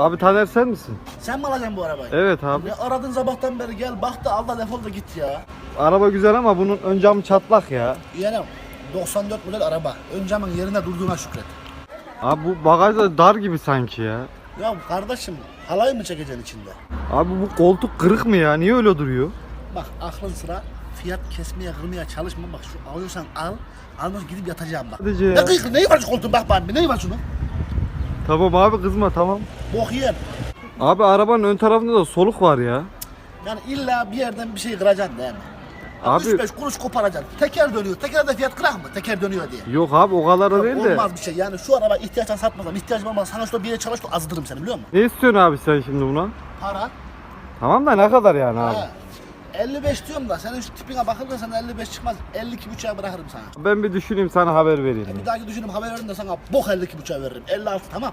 Abi Taner sen misin? Sen mi alacaksın bu arabayı? Evet abi. Ne aradın sabahtan beri gel bak da al da defol da git ya. Araba güzel ama bunun ön camı çatlak ya. Yeğenim 94 model araba. Ön camın yerine durduğuna şükret. Abi bu bagaj da dar gibi sanki ya. Ya kardeşim halay mı çekeceksin içinde? Abi bu koltuk kırık mı ya? Niye öyle duruyor? Bak aklın sıra fiyat kesmeye kırmaya çalışma bak şu alıyorsan al. Almaz gidip yatacağım bak. Sadece ya. Ne kıyıklı neyi var şu koltuğun bak bana neyi var şunun? Tamam abi kızma tamam. Bok yiyen. Abi arabanın ön tarafında da soluk var ya. Yani illa bir yerden bir şey kıracaksın değil mi? Abi- 3-5 kuruş koparacaksın. Teker dönüyor. Tekerde fiyat kırak mı? Teker dönüyor diye. Yok abi o kadar da değil de. Olmaz bir şey. Yani şu araba ihtiyaçtan satmasam, ihtiyacım olmaz. Sana şurada bir yere çalış da azdırırım seni biliyor musun? Ne istiyorsun abi sen şimdi buna? Para. Tamam da ne kadar yani abi? Ha. 55 diyorum da senin şu tipine bakılırsa sana 55 çıkmaz. 52 buçuğa bırakırım sana. Ben bir düşüneyim sana haber vereyim. Bir dahaki düşünüm haber verin de sana bok 52 buçuğa veririm. 56 tamam.